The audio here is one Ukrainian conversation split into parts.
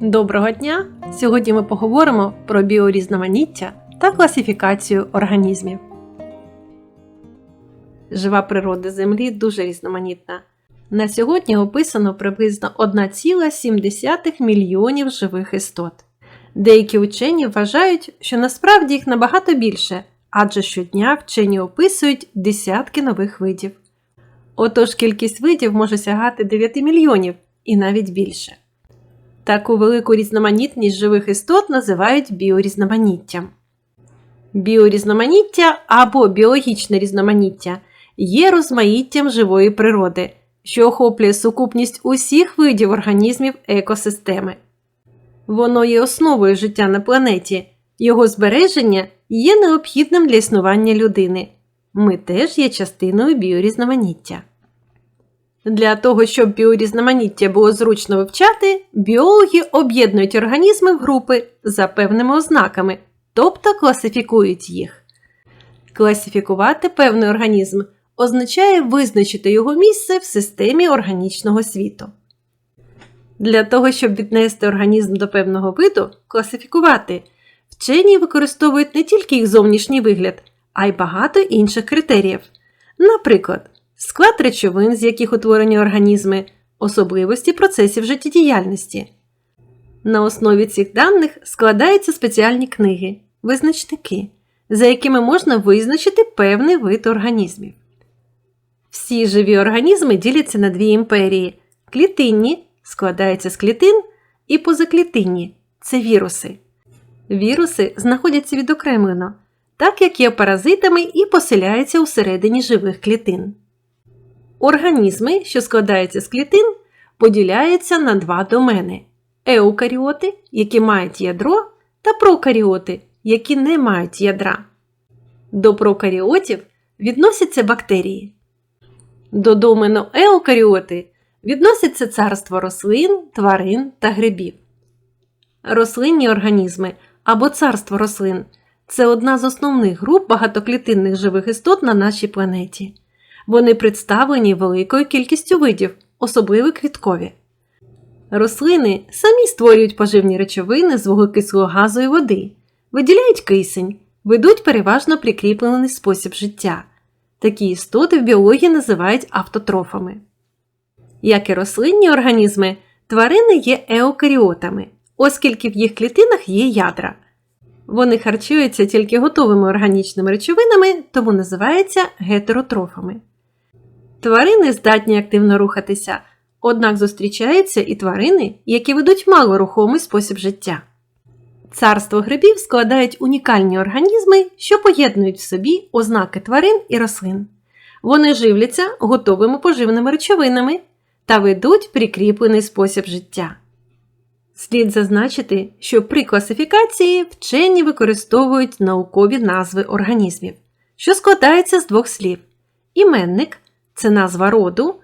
Доброго дня! Сьогодні ми поговоримо про біорізноманіття та класифікацію організмів. Жива природа Землі дуже різноманітна. На сьогодні описано приблизно 1,7 мільйонів живих істот. Деякі вчені вважають, що насправді їх набагато більше, адже щодня вчені описують десятки нових видів. Отож кількість видів може сягати 9 мільйонів і навіть більше. Таку велику різноманітність живих істот називають біорізноманіттям. Біорізноманіття або біологічне різноманіття є розмаїттям живої природи, що охоплює сукупність усіх видів організмів екосистеми. Воно є основою життя на планеті, його збереження є необхідним для існування людини. Ми теж є частиною біорізноманіття. Для того, щоб біорізноманіття було зручно вивчати, біологи об'єднують організми в групи за певними ознаками, тобто класифікують їх. Класифікувати певний організм означає визначити його місце в системі органічного світу. Для того, щоб віднести організм до певного виду, класифікувати, вчені використовують не тільки їх зовнішній вигляд, а й багато інших критеріїв. Наприклад, склад речовин, з яких утворені організми, особливості процесів життєдіяльності. На основі цих даних складаються спеціальні книги, визначники, за якими можна визначити певний вид організмів. Всі живі організми діляться на дві імперії: клітинні складаються з клітин, і позаклітинні це віруси. Віруси знаходяться відокремлено, так як є паразитами і поселяються усередині живих клітин. Організми, що складаються з клітин, поділяються на два домени: еукаріоти, які мають ядро, та прокаріоти, які не мають ядра. До прокаріотів відносяться бактерії. До домену еукаріоти відносяться царство рослин, тварин та грибів. Рослинні організми або царство рослин це одна з основних груп багатоклітинних живих істот на нашій планеті. Вони представлені великою кількістю видів, особливо квіткові. Рослини самі створюють поживні речовини з вуглекислого газу і води, виділяють кисень, ведуть переважно прикріплений спосіб життя. Такі істоти в біології називають автотрофами. Як і рослинні організми, тварини є еукаріотами, оскільки в їх клітинах є ядра. Вони харчуються тільки готовими органічними речовинами, тому називаються гетеротрофами. Тварини здатні активно рухатися, однак зустрічаються і тварини, які ведуть малорухомий спосіб життя. Царство грибів складають унікальні організми, що поєднують в собі ознаки тварин і рослин. Вони живляться готовими поживними речовинами та ведуть прикріплений спосіб життя. Слід зазначити, що при класифікації вчені використовують наукові назви організмів, що складаються з двох слів: іменник це назва роду,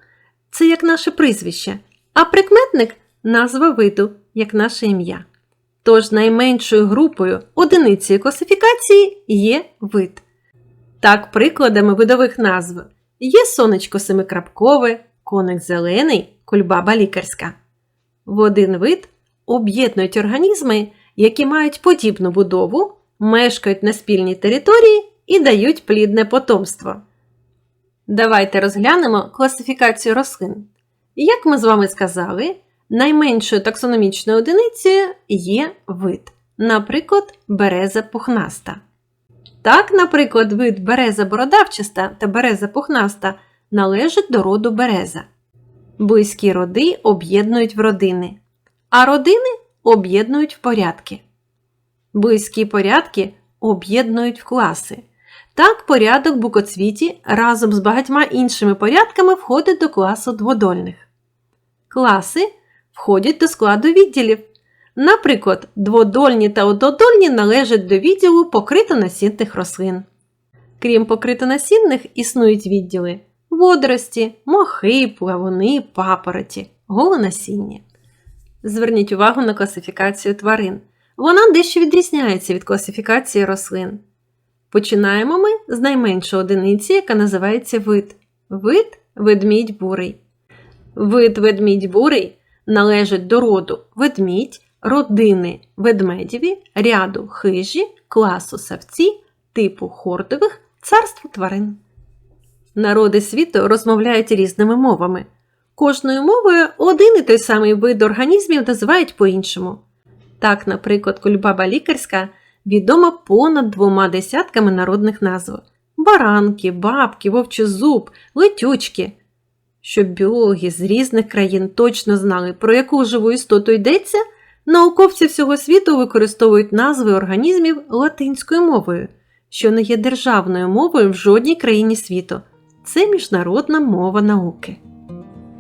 це як наше прізвище, а прикметник назва виду, як наше ім'я. Тож найменшою групою одиниці класифікації є вид. Так, прикладами видових назв є сонечко семикрапкове, коник зелений, кульбаба лікарська. В один вид об'єднують організми, які мають подібну будову, мешкають на спільній території і дають плідне потомство. Давайте розглянемо класифікацію рослин. Як ми з вами сказали, найменшою таксономічною одиницею є вид, наприклад, береза пухнаста. Так, наприклад, вид береза бородавчаста та береза пухнаста належать до роду береза. Близькі роди об'єднують в родини, а родини об'єднують в порядки. Близькі порядки об'єднують в класи. Так, порядок букоцвіті разом з багатьма іншими порядками входить до класу дводольних. Класи входять до складу відділів. Наприклад, дводольні та однодольні належать до відділу покритонасінних рослин. Крім покритонасінних, існують відділи водорості, мохи, плавуни, папороті, голонасіння. Зверніть увагу на класифікацію тварин. Вона дещо відрізняється від класифікації рослин. Починаємо ми з найменшої одиниці, яка називається вид. Вид ведмідь бурий. Вид ведмідь бурий належить до роду ведмідь, родини ведмедєві, ряду хижі, класу савці, типу хордових, царству тварин. Народи світу розмовляють різними мовами. Кожною мовою один і той самий вид організмів називають по-іншому. Так, наприклад, кульбаба лікарська відома понад двома десятками народних назв: баранки, бабки, вовчозуб, летючки. Щоб біологи з різних країн точно знали, про яку живу істоту йдеться, науковці всього світу використовують назви організмів латинською мовою, що не є державною мовою в жодній країні світу. Це міжнародна мова науки.